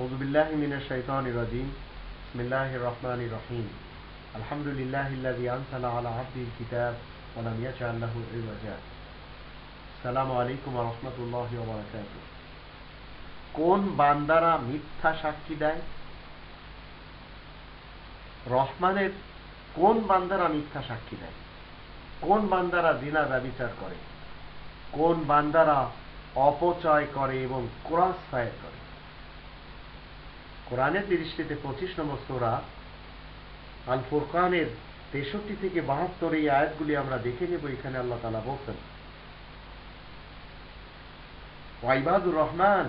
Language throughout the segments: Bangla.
হজবিল্লাহ মিনের শৈতান রাজিম বিসমিল্লাহ রহমান রহিম আলহামদুলিল্লাহ ইল্লাদি আনসালা আলা আব্দিল কিতাব ওলাম ইয়াজা আল্লাহ ইবাজা সালামু আলাইকুম রহমতুল্লাহ ওবরাকাত কোন বান্দারা মিথ্যা সাক্ষী দেয়? রহমানের কোন বান্দারা মিথ্যা সাক্ষী দেয়? কোন বান্দারা জিনা ব্যবিচার করে? কোন বান্দারা অপচয় করে এবং ক্রস ফায়ার করে? কোরআনের দৃষ্টিতে পঁচিশ নম্বর সোরা আল ফুরকানের তেষট্টি থেকে বাহাত্তর এই আয়াতগুলি আমরা দেখে নেব, এখানে আল্লাহ তালা বলছেন ওয়াইবাদুর রহমান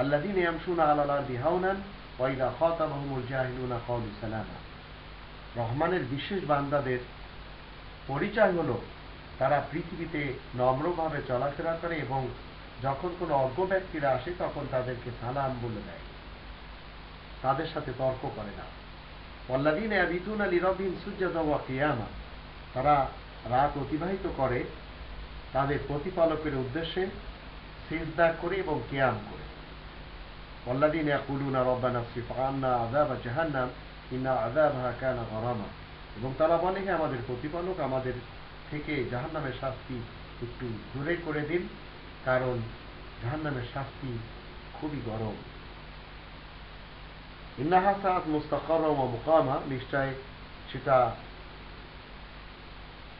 আল্লাদিন ইয়ামসুনা আলাল বিহাউনান ওয়াইদা খাতাবাহুমুল জাহিলুনা কাউলু সালামা। রহমানের বিশেষ বান্দাদের পরিচয় হলো, তারা পৃথিবীতে নম্রভাবে চলাফেরা করে এবং যখন কোনো অজ্ঞ ব্যক্তিরা আসে তখন তাদেরকে সালাম বলে দেয়। তাদের সাথে তর্ক করে না। অল্লাদিন আবিতুন আলী রবিন সূর্যদা কিয়ামা তারা রাত অতিবাহিত করে তাদের প্রতিপালকের উদ্দেশ্যে সিজদা করে এবং কেয়াম করে। অল্লাদিন ইয়াকুলুনা রব্বানা সিফ আন্না আযাব জাহান্নাম, ইন্না আযাবহা কানা গরামা। এবং তারা বলে যে আমাদের প্রতিপালক, আমাদের থেকে জাহান্নামের শাস্তি একটু দূরে করে দিন, কারণ জাহান্নামের শাস্তি খুবই গরম। ইন্নাহা সাত মুস্তাকর ও মুকামা নিশ্চয় সেটা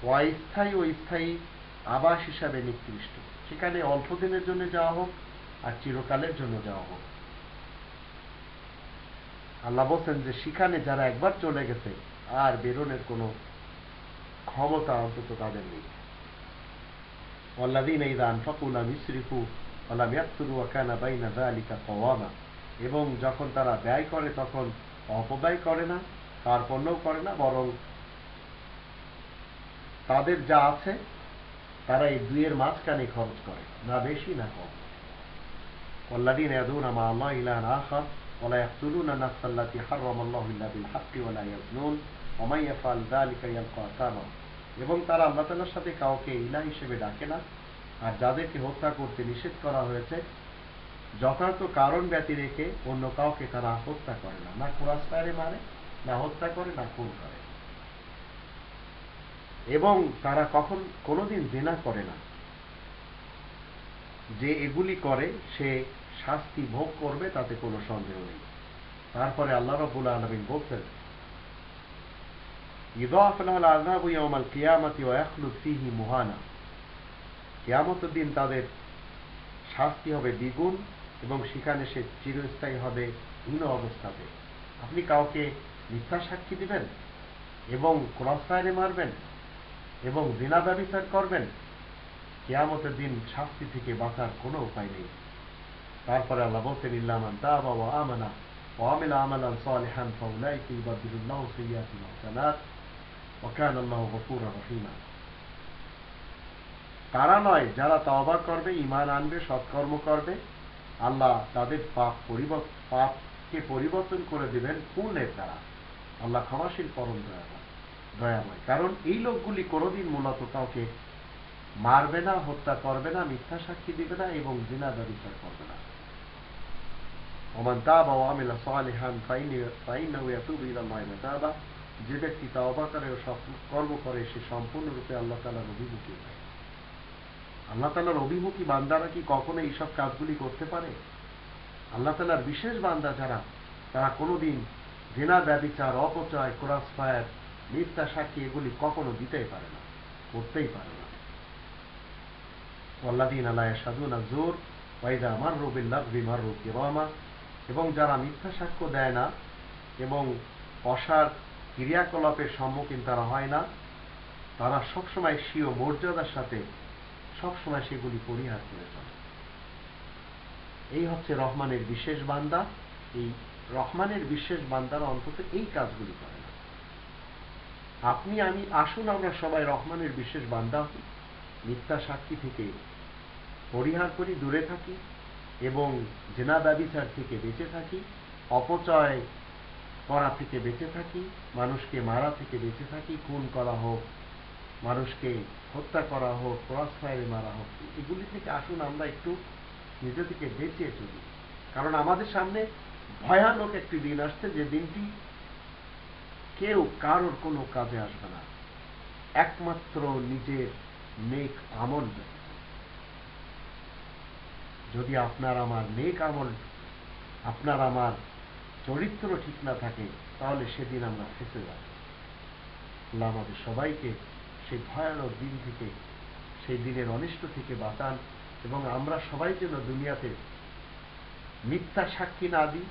অস্থায়ী ও স্থায়ী আবাস হিসাবে নিকৃষ্ট সেখানে অল্প দিনের জন্য যাওয়া হোক আর চিরকালের জন্য যাওয়া হোক আল্লাহ বলছেন যে সেখানে যারা একবার চলে গেছে আর বেরোনের কোনো ক্ষমতা অন্তত তাদের নেই والذين إذا أنفقوا لم يسرفوا ولم يقتلوا وكان بين ذلك قواما এবং যখন তারা ব্যয় করে তখন অপব্যয় করে না কার্পণ্যও করে না বরং তাদের যা আছে তারা এই দুইয়ের মাঝখানে খরচ করে না বেশি না কম والذين يدعون مع الله إلها آخر ولا يقتلون النفس التي حرم الله إلا بالحق ولا يزنون ومن يفعل ذلك يلقى أثاما এবং তারা আল্লাহ তালার সাথে কাউকে ইলা হিসেবে ডাকে না আর যাদেরকে হত্যা করতে নিষেধ করা হয়েছে যথার্থ কারণ ব্যতি রেখে অন্য কাউকে তারা হত্যা করে না। না ক্রস ফায়ারে মারে, না হত্যা করে, না খুন করে। এবং তারা কখন, কোনোদিন জেনা করে না। যে এগুলি করে, সে শাস্তি ভোগ করবে, তাতে কোনো সন্দেহ নেই। তারপরে আল্লাহ রবুল আলমিন বলছেন ইদাফ লাল আজাবু ইয়ামাল কিয়ামাতি ওয়া ইয়াখলুদ ফিহি মুহানা। কিয়ামতের দিন তাদের শাস্তি হবে দ্বিগুণ এবং সেখানে সে চিরস্থায়ী হবে, হীন অবস্থাতে আপনি কাউকে মিথ্যা সাক্ষী দিবেন এবং ক্রস ফায়ারে মারবেন এবং দিনা ব্যবচার করবেন, কেয়ামতের দিন শাস্তি থেকে বাঁচার কোনো উপায় নেই। তারপরে আল্লাহ বলতেন তাবা ওয়া আমানা তারা নয়, যারা তওবা করবে, ঈমান আনবে, সৎকর্ম করবে আল্লাহ তাদের পাপ পাপকে পরিবর্তন করে দিবেন পুণ্যের দ্বারা। আল্লাহ ক্ষমাশীল, পরম দয়াময় দয়াময়। কারণ এই লোকগুলি কোনোদিন মূলত কাউকে মারবে না, হত্যা করবে না, মিথ্যা সাক্ষী দিবে না এবং জিনা ব্যবচার করবে না। ওমান তাবা ওয়া আমিলা সালিহান ফাইনাহু যে ব্যক্তি তাওবা করে ও সৎ কর্ম করে, সে সম্পূর্ণরূপে আল্লাহ তাআলার অভিমুখী হয়। আল্লাহ তালার অভিমুখী বান্দারা কি কখনো এইসব কাজগুলি করতে পারে? আল্লাহ তালার বিশেষ বান্দা যারা, তারা কোনোদিন জেনা ব্যবিচার অপচয়, ক্রস ফায়ার, মিথ্যা সাক্ষী এগুলি কখনো দিতেই পারে না, করতেই পারে না। আল্লাদিন আল্লাহ সাদুন জোর ওয়াইদা আমার রবিল লাগবি মারু কিরামা, এবং যারা মিথ্যা সাক্ষ্য দেয় না এবং অসার ক্রিয়াকলাপের সম্মুখীন তারা হয় না, তারা সবসময় স্বীয় মর্যাদার সাথে সবসময় সেগুলি পরিহার করে চলে। এই হচ্ছে রহমানের বিশেষ বান্দা। এই রহমানের বিশেষ বান্দারা অন্তত এই কাজগুলি করে না। আপনি, আমি, আসুন, আমরা সবাই রহমানের বিশেষ বান্দা হই। মিথ্যা সাক্ষী থেকে পরিহার করি, দূরে থাকি এবং জেনা ব্যবিচার থেকে বেঁচে থাকি, অপচয় করা থেকে বেঁচে থাকি, মানুষকে মারা থেকে বেঁচে থাকি, খুন করা হোক মানুষকে হত্যা করা হোক ক্রস ফায়ারে মারা হোক, এগুলি থেকে আসুন আমরা একটু নিজে থেকে বেঁচে চলি। কারণ আমাদের সামনে ভয়ানক একটি দিন আসছে, যে দিনটি কেউ কারোর কোনো কাজে আসবে না। একমাত্র নিজের নেক আমল। যদি আপনার আমার নেক আমল, আপনার আমার চরিত্র ঠিক না থাকে, তাহলে সেদিন আমরা ফেসে যাব। আমাদের সবাইকে সেই ভয়ানক দিন থেকে, সেই দিনের অনিষ্ট থেকে বাঁচান এবং আমরা সবাই যেন দুনিয়াতে মিথ্যা সাক্ষী না দিই,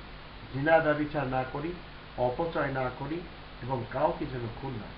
জিনা ব্যবিচার না করি, অপচয় না করি এবং কাউকে যেন খুন না